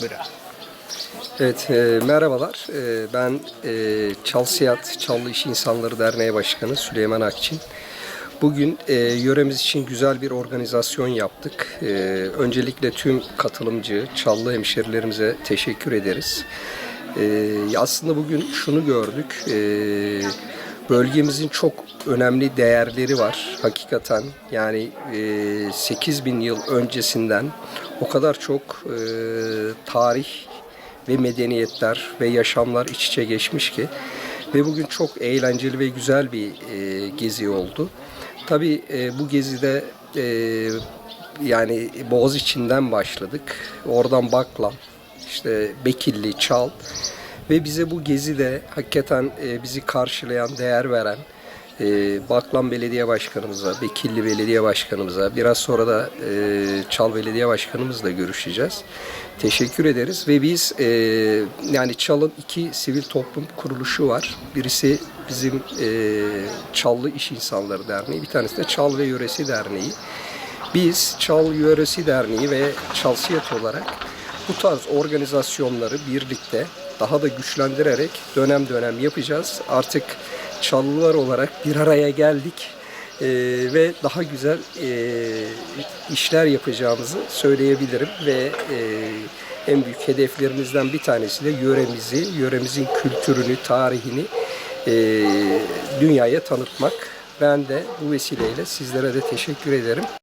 Buyurun. Evet, e, merhabalar. E, ben e, Çalsiyat Çallı İş İnsanları Derneği Başkanı Süleyman Akçin. Bugün e, yöremiz için güzel bir organizasyon yaptık. E, öncelikle tüm katılımcı, Çallı hemşerilerimize teşekkür ederiz. E, aslında bugün şunu gördük. E, bölgemizin çok önemli değerleri var hakikaten. Yani e, 8 bin yıl öncesinden o kadar çok e, tarih ve medeniyetler ve yaşamlar iç içe geçmiş ki ve bugün çok eğlenceli ve güzel bir e, gezi oldu. Tabii e, bu gezide e, yani Boğaz içinden başladık. Oradan Baklam, işte Bekilli, Çal ve bize bu gezide hakikaten e, bizi karşılayan, değer veren e, Baklam Belediye Başkanımıza, Bekilli Belediye Başkanımıza, biraz sonra da e, Çal Belediye Başkanımızla görüşeceğiz. Teşekkür ederiz ve biz e, yani Çal'ın iki sivil toplum kuruluşu var. Birisi bizim e, Çallı İş İnsanları Derneği, bir tanesi de Çal ve Yöresi Derneği. Biz Çal Yöresi Derneği ve Çalsiyat olarak bu tarz organizasyonları birlikte daha da güçlendirerek dönem dönem yapacağız. Artık Çallılar olarak bir araya geldik Ee, ve daha güzel e, işler yapacağımızı söyleyebilirim ve e, en büyük hedeflerimizden bir tanesi de yöremizi, yöremizin kültürünü, tarihini e, dünyaya tanıtmak. Ben de bu vesileyle sizlere de teşekkür ederim.